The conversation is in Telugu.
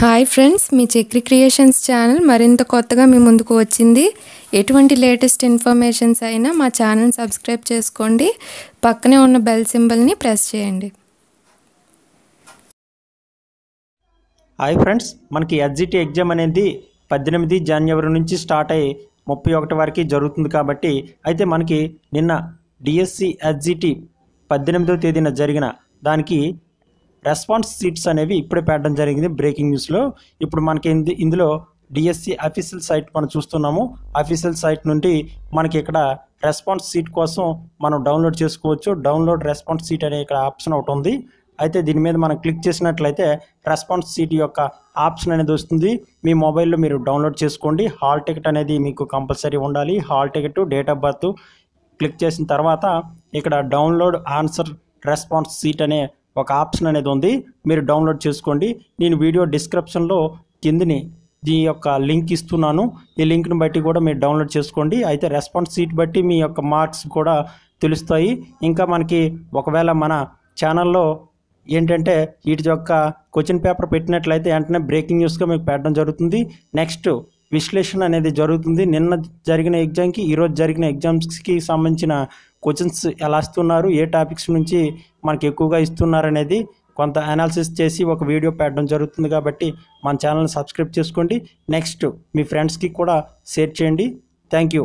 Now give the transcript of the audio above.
హాయ్ ఫ్రెండ్స్ మీ చక్రి క్రియేషన్స్ ఛానల్ మరింత కొత్తగా మీ ముందుకు వచ్చింది. ఎటువంటి లేటెస్ట్ ఇన్ఫర్మేషన్స్ అయినా మా ఛానల్ సబ్స్క్రైబ్ చేసుకోండి. పక్కనే ఉన్న బెల్ సింబల్ని ప్రెస్ చేయండి. హాయ్ ఫ్రెండ్స్ మనకి ఎస్జిటి ఎగ్జామ్ అనేది పద్దెనిమిది జనవరి నుంచి స్టార్ట్ అయ్యి ముప్పై ఒకటి వరకు జరుగుతుంది కాబట్టి అయితే మనకి నిన్న డిఎస్సి ఎస్జిటి పద్దెనిమిదవ తేదీన జరిగిన దానికి రెస్పాన్స్ సీట్స్ అనేవి ఇప్పుడే పెట్టడం జరిగింది బ్రేకింగ్ న్యూస్లో. ఇప్పుడు మనకి ఇందులో డిఎస్సి అఫీషియల్ సైట్ మనం చూస్తున్నాము. అఫీషియల్ సైట్ నుండి మనకి ఇక్కడ రెస్పాన్స్ సీట్ కోసం మనం డౌన్లోడ్ చేసుకోవచ్చు. డౌన్లోడ్ రెస్పాన్స్ సీట్ అనే ఇక్కడ ఆప్షన్ ఒకటి ఉంది. అయితే దీని మీద మనం క్లిక్ చేసినట్లయితే రెస్పాన్స్ సీట్ యొక్క ఆప్షన్ అనేది వస్తుంది. మీ మొబైల్లో మీరు డౌన్లోడ్ చేసుకోండి. హాల్ టికెట్ అనేది మీకు కంపల్సరీ ఉండాలి. Hall ticket date of birth click చేసిన తర్వాత ఇక్కడ డౌన్లోడ్ ఆన్సర్ రెస్పాన్స్ సీట్ అనే ఒక ఆప్షన్ అనేది ఉంది. మీరు డౌన్లోడ్ చేసుకోండి. నేను వీడియో డిస్క్రిప్షన్లో కిందిని దీని యొక్క లింక్ ఇస్తున్నాను. ఈ లింక్ని బట్టి కూడా మీరు డౌన్లోడ్ చేసుకోండి. అయితే రెస్పాన్స్ సీట్ బట్టి మీ యొక్క మార్క్స్ కూడా తెలుస్తాయి. ఇంకా మనకి ఒకవేళ మన ఛానల్లో ఏంటంటే వీటి యొక్క క్వశ్చన్ పేపర్ పెట్టినట్లయితే వెంటనే బ్రేకింగ్ న్యూస్గా మీకు పెట్టడం జరుగుతుంది. నెక్స్ట్ విశ్లేషణ అనేది జరుగుతుంది. నిన్న జరిగిన ఎగ్జామ్కి ఈరోజు జరిగిన ఎగ్జామ్స్కి సంబంధించిన క్వశ్చన్స్ ఎలా ఇస్తున్నారు ఏ టాపిక్స్ నుంచి మనకి ఎక్కువగా ఇస్తున్నారు అనేది కొంత అనాలిసిస్ చేసి ఒక వీడియో పెట్టడం జరుగుతుంది కాబట్టి మన ఛానల్ని సబ్స్క్రైబ్ చేసుకోండి. నెక్స్ట్ మీ ఫ్రెండ్స్కి కూడా షేర్ చేయండి. Thank you